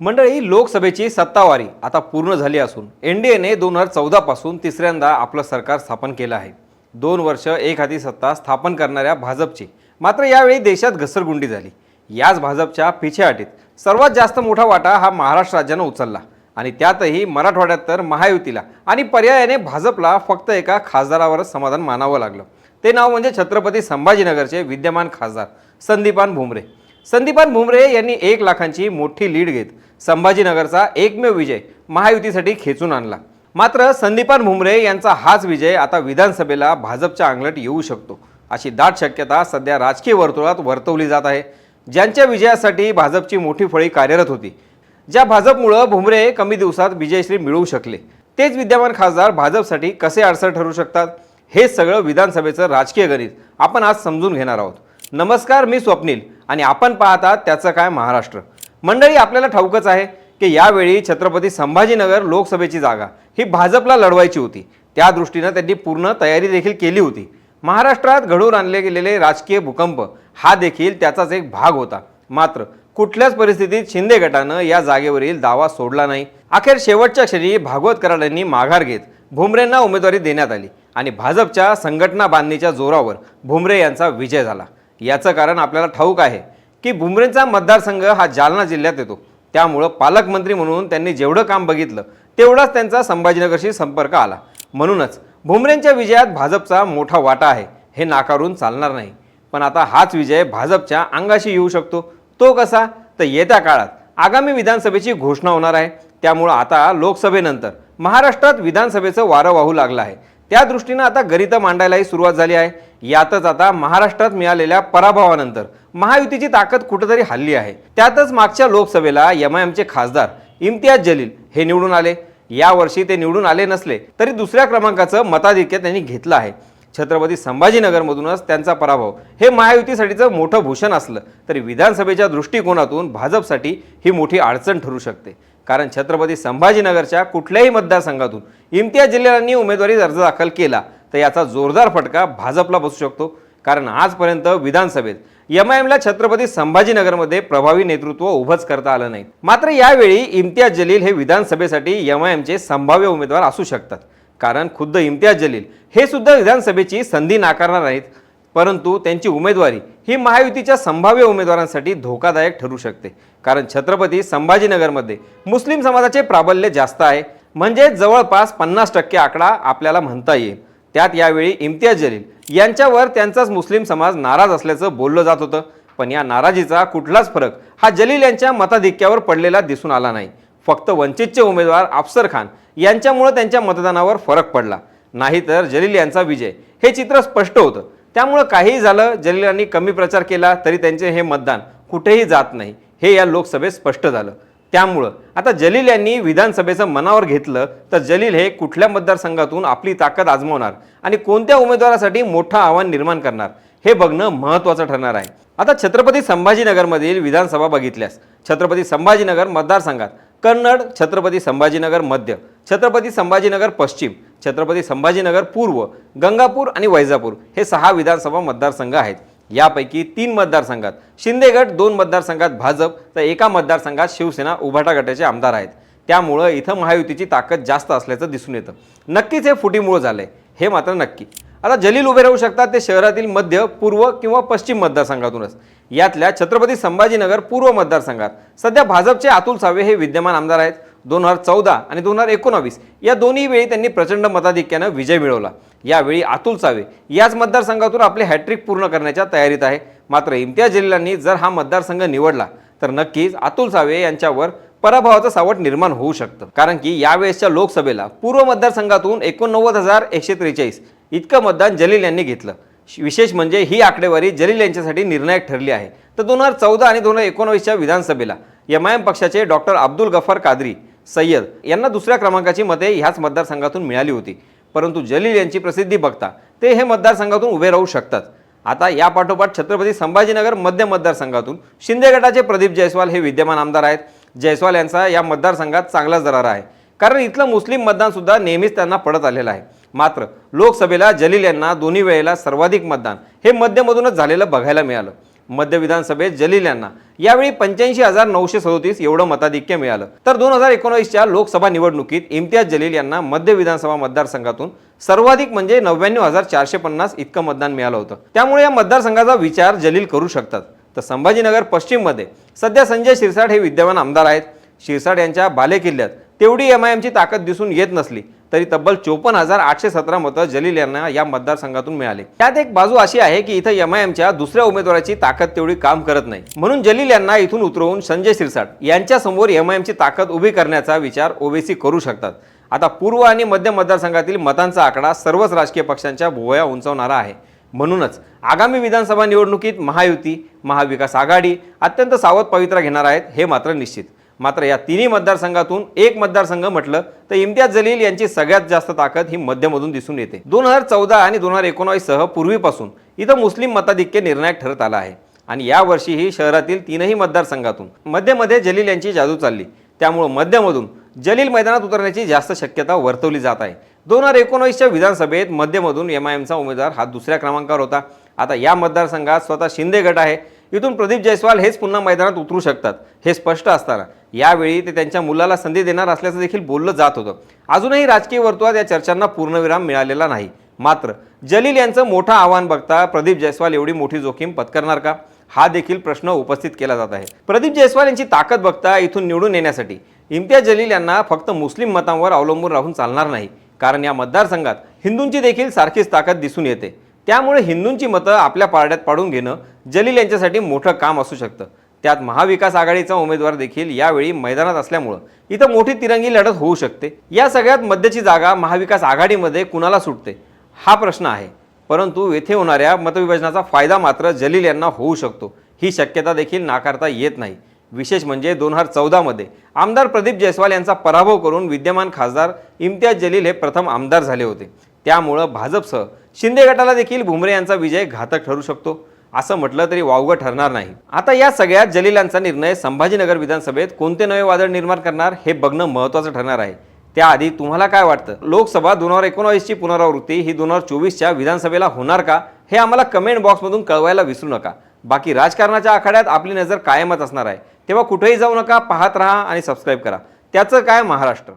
मंडळी लोकसभेची सत्तावारी आता पूर्ण झाली असून एन डी एने दोन हजार चौदापासून तिसऱ्यांदा आपलं सरकार स्थापन केलं आहे. दोन वर्ष एक हाती सत्ता स्थापन करणाऱ्या भाजपची. मात्र यावेळी देशात घसरगुंडी झाली. याच भाजपच्या पिछेहाटीत सर्वात जास्त मोठा वाटा हा महाराष्ट्र राज्यानं उचलला आणि त्यातही मराठवाड्यात तर महायुतीला आणि पर्यायाने भाजपला फक्त एका खासदारावरच समाधान मानावं लागलं. ते नाव म्हणजे छत्रपती संभाजीनगरचे विद्यमान खासदार संदीपान भुमरे. संदीपान भुमरे यांनी एक लाखांची मोठी लीड घेत संभाजीनगरचा एकमेव विजय महायुतीसाठी खेचून आणला. मात्र संदीपान भुमरे यांचा हाच विजय आता विधानसभेला भाजपच्या अंगलट येऊ शकतो अशी दाट शक्यता सध्या राजकीय वर्तुळात वर्तवली जात आहे. ज्यांच्या विजयासाठी भाजपची मोठी फळी कार्यरत होती ज्या भाजपमुळं भुमरे कमी दिवसात विजयश्री मिळवू शकले. तेच विद्यमान खासदार भाजपसाठी कसे अडसर ठरू शकतात हे सगळं विधानसभेचं राजकीय गणित आपण आज समजून घेणार आहोत. नमस्कार मी स्वप्नील आणि आपण पाहतात त्याचं काय महाराष्ट्र. मंडळी आपल्याला ठाऊकच आहे की यावेळी छत्रपती संभाजीनगर लोकसभेची जागा ही भाजपला लढवायची होती. त्या दृष्टीनं त्यांनी पूर्ण तयारी देखील केली होती. महाराष्ट्रात घडवून आणले गेलेले राजकीय भूकंप हा देखील त्याचाच एक भाग होता. मात्र कुठल्याच परिस्थितीत शिंदे गटानं या जागेवरील दावा सोडला नाही. अखेर शेवटच्या क्षणी भागवत कराडांनी माघार घेत भुमरेंना उमेदवारी देण्यात आली आणि भाजपच्या संघटना बांधणीच्या जोरावर भुमरे यांचा विजय झाला. याचं कारण आपल्याला ठाऊक आहे की भुमरेंचा मतदारसंघ हा जालना जिल्ह्यात येतो. त्यामुळं पालकमंत्री म्हणून त्यांनी जेवढं काम बघितलं तेवढाच त्यांचा संभाजीनगरशी संपर्क आला. म्हणूनच भुमरेंच्या विजयात भाजपचा मोठा वाटा आहे हे नाकारून चालणार नाही. पण आता हाच विजय भाजपच्या अंगाशी येऊ शकतो. तो कसा? तर येत्या काळात आगामी विधानसभेची घोषणा होणार आहे. त्यामुळं आता लोकसभेनंतर महाराष्ट्रात विधानसभेचं वारं वाहू लागलं आहे. त्या दृष्टीनं आता गणितं मांडायलाही सुरुवात झाली आहे. यातच आता महाराष्ट्रात मिळालेल्या पराभवानंतर महायुतीची ताकद कुठेतरी हल्ली आहे. त्यातच मागच्या लोकसभेला एम आय एमचे खासदार इम्तियाज जलील हे निवडून आले. यावर्षी ते निवडून आले नसले तरी दुसऱ्या क्रमांकाचं मताधिक्य त्यांनी घेतलं आहे. छत्रपती संभाजीनगरमधूनच त्यांचा पराभव हे महायुतीसाठीचं मोठं भूषण असलं तरी विधानसभेच्या दृष्टिकोनातून भाजपसाठी ही मोठी अडचण ठरू शकते. कारण छत्रपती संभाजीनगरच्या कुठल्याही मतदारसंघातून इम्तियाज जलीलांनी उमेदवारी अर्ज दाखल केला तर याचा जोरदार फटका भाजपला बसू शकतो. कारण आजपर्यंत विधानसभेत एम आय एमला छत्रपती संभाजीनगरमध्ये प्रभावी नेतृत्व उभंच करता आलं नाही. मात्र यावेळी इम्तियाज जलील हे विधानसभेसाठी एम आय एमचे संभाव्य उमेदवार असू शकतात. कारण खुद्द इम्तियाज जलील हे सुद्धा विधानसभेची संधी नाकारणार नाहीत परंतु त्यांची उमेदवारी ही महायुतीच्या संभाव्य उमेदवारांसाठी धोकादायक ठरू शकते. कारण छत्रपती संभाजीनगरमध्ये मुस्लिम समाजाचे प्राबल्य जास्त आहे. म्हणजे जवळपास पन्नास टक्के आकडा आपल्याला म्हणता येईल. त्यात यावेळी इम्तियाज जलील यांच्यावर त्यांचाच मुस्लिम समाज नाराज असल्याचं बोललं जात होतं. पण या नाराजीचा कुठलाच फरक हा जलील यांच्या मताधिक्यावर पडलेला दिसून आला नाही. फक्त वंचितचे उमेदवार अफसर खान यांच्यामुळं त्यांच्या मतदानावर फरक पडला. नाहीतर जलील यांचा विजय. हे चित्र स्पष्ट होतं. त्यामुळं काहीही झालं जलीलांनी कमी प्रचार केला तरी त्यांचे हे मतदान कुठेही जात नाही. हे या लोकसभेत स्पष्ट झालं. त्यामुळं. आता जलील यांनी विधानसभेचं मनावर घेतलं तर जलील हे कुठल्या मतदारसंघातून आपली ताकद आजमावणार आणि कोणत्या उमेदवारासाठी मोठं आव्हान निर्माण करणार हे बघणं महत्त्वाचं ठरणार आहे. आता छत्रपती संभाजीनगरमधील विधानसभा बघितल्यास छत्रपती संभाजीनगर मतदारसंघात कन्नड छत्रपती संभाजीनगर मध्य छत्रपती संभाजीनगर पश्चिम छत्रपती संभाजीनगर पूर्व गंगापूर आणि वैजापूर हे सहा विधानसभा मतदारसंघ आहेत. यापैकी तीन मतदारसंघात. शिंदे गट दोन मतदारसंघात भाजप तर एका मतदारसंघात शिवसेना उभाटा गटाचे आमदार आहेत. त्यामुळं इथं महायुतीची ताकद जास्त असल्याचं दिसून येतं. नक्कीच हे फुटीमुळं झालंय. हे मात्र नक्की. आता जलील उभे राहू शकतात ते शहरातील मध्य पूर्व किंवा पश्चिम मतदारसंघातूनच. यातल्या छत्रपती संभाजीनगर पूर्व मतदारसंघात. सध्या भाजपचे अतुल सावे हे विद्यमान आमदार आहेत. दोन हजार चौदा आणि दोन हजार एकोणावीस या दोन्ही वेळी त्यांनी प्रचंड मताधिक्यानं विजय मिळवला. यावेळी अतुल सावे याच मतदारसंघातून आपले हॅट्रिक पूर्ण करण्याच्या तयारीत आहे. मात्र इम्तियाज जलीलांनी जर हा मतदारसंघ निवडला तर नक्कीच अतुल सावे यांच्यावर पराभवाचं सावट निर्माण होऊ शकतं. कारण की यावेळेसच्या लोकसभेला पूर्व मतदारसंघातून एकोणनव्वद हजार एकशे त्रेचाळीस इतकं मतदान जलील यांनी घेतलं. विशेष म्हणजे ही आकडेवारी जलील यांच्यासाठी निर्णायक ठरली आहे. तर दोन हजार चौदा आणि दोन हजार एकोणावीसच्या विधानसभेला एम आय एम पक्षाचे डॉक्टर अब्दुल गफार कादरी सय्यद यांना दुसऱ्या क्रमांकाची मते ह्याच मतदारसंघातून मिळाली होती. परंतु जलील यांची प्रसिद्धी बघता ते हे मतदारसंघातून उभे राहू शकतात. आता या पाठोपाठ छत्रपती संभाजीनगर मध्य मतदारसंघातून शिंदे गटाचे प्रदीप जयस्वाल हे विद्यमान आमदार आहेत. जयस्वाल यांचा या मतदारसंघात चांगलाच दरारा आहे. कारण इथलं मुस्लिम मतदानसुद्धा नेहमीच त्यांना पडत आलेलं आहे. मात्र लोकसभेला जलील यांना दोन्ही वेळेला सर्वाधिक मतदान हे मध्यमधूनच झालेलं बघायला मिळालं. मध्य विधानसभेत जलील यांना. यावेळी पंच्याऐंशी हजार नऊशे सदोतीस एवढं मताधिक्य मिळालं. तर दोन हजार एकोणावीसच्या लोकसभा निवडणुकीत इम्तियाज जलील यांना मध्य विधानसभा मतदारसंघातून सर्वाधिक म्हणजे नव्याण्णव हजार चारशे पन्नास इतकं मतदान मिळालं होतं. त्यामुळे या मतदारसंघाचा विचार जलील करू शकतात. तर संभाजीनगर पश्चिममध्ये सध्या संजय शिरसाट हे विद्यमान आमदार आहेत. शिरसाट यांच्या बालेकिल्ल्यात तेवढी एम आय एमची ताकद दिसून येत नसली. तरी तब्बल चोपन्न हजार आठशे सतरा मतं जलील यांना या मतदारसंघातून मिळाले. त्यात एक बाजू अशी आहे की इथं एम आय एमच्या दुसऱ्या उमेदवाराची ताकद तेवढी काम करत नाही. म्हणून जलील यांना इथून उतरवून संजय शिरसाट यांच्या समोर एम आय एमची ताकद उभी करण्याचा विचार ओबीसी करू शकतात. आता पूर्व आणि मध्य मतदारसंघातील मतांचा आकडा सर्वच राजकीय पक्षांच्या भुवया उंचावणारा आहे. म्हणूनच आगामी विधानसभा निवडणुकीत महायुती महाविकास आघाडी अत्यंत सावध पवित्रा घेणार आहेत हे मात्र निश्चित. मात्र या तिन्ही मतदारसंघातून एक मतदारसंघ म्हटलं तर इम्तियाज जलील यांची सगळ्यात जास्त ताकद ही मध्यमधून दिसून येते. दोन हजार चौदा आणि दोन हजार एकोणावीससह पूर्वीपासून इथं मुस्लिम मताधिक्य निर्णायक ठरत आला आहे. आणि यावर्षीही शहरातील तीनही मतदारसंघातून मध्यमध्ये जलील यांची जादू चालली. त्यामुळं मध्यमधून जलील मैदानात उतरण्याची जास्त शक्यता वर्तवली जात आहे. दोन हजार एकोणावीसच्या विधानसभेत मध्यमधून एम आय एमचा उमेदवार हा दुसऱ्या क्रमांकावर होता. आता या मतदारसंघात स्वतः शिंदे गट आहे. इथून प्रदीप जयस्वाल हेच पुन्हा मैदानात उतरू शकतात हे स्पष्ट असताना. यावेळी ते त्यांच्या मुलाला संधी देणार असल्याचं देखील बोललं जात होतं. अजूनही राजकीय वर्तुळात या चर्चांना पूर्णविराम मिळालेला नाही. मात्र जलील यांचं मोठं आव्हान बघता प्रदीप जयस्वाल एवढी मोठी जोखीम पत्करणार का? हा देखील प्रश्न उपस्थित केला जात आहे. प्रदीप जयस्वाल यांची ताकद बघता इथून निवडून येण्यासाठी इम्तियाज जलील यांना फक्त मुस्लिम मतांवर अवलंबून राहून चालणार नाही. कारण या मतदारसंघात हिंदूंची देखील सारखीच ताकद दिसून येते. त्यामुळे हिंदूंची मतं आपल्या पारड्यात पाडून घेणं जलील यांच्यासाठी मोठं काम असू शकतं. त्यात महाविकास आघाडीचा उमेदवार देखील यावेळी मैदानात असल्यामुळं इथं मोठी तिरंगी लढत होऊ शकते. या सगळ्यात मध्यची जागा महाविकास आघाडीमध्ये कुणाला सुटते? हा प्रश्न आहे. परंतु येथे होणाऱ्या मतविभाजनाचा फायदा मात्र जलील यांना होऊ शकतो. ही शक्यता देखील नाकारता येत नाही. विशेष म्हणजे दोन हजार चौदामध्ये आमदार प्रदीप जयस्वाल यांचा पराभव करून विद्यमान खासदार इम्तियाज जलील हे प्रथम आमदार झाले होते. त्यामुळं भाजपसह शिंदे गटाला देखील भुमरे यांचा विजय घातक ठरू शकतो असं म्हटलं तरी वावगं ठरणार नाही. आता या सगळ्यात जलीलांचा निर्णय संभाजीनगर विधानसभेत कोणते नवे वादळ निर्माण करणार हे बघणं महत्त्वाचं ठरणार आहे. त्याआधी तुम्हाला काय वाटतं? लोकसभा दोन हजार एकोणावीसची पुनरावृत्ती ही दोन हजार चोवीसच्या विधानसभेला होणार का? हे आम्हाला कमेंट बॉक्समधून कळवायला विसरू नका. बाकी राजकारणाच्या आखाड्यात आपली नजर कायमच असणार आहे. तेव्हा कुठेही जाऊ नका पाहत राहा आणि सबस्क्राईब करा. त्याचं काय महाराष्ट्र?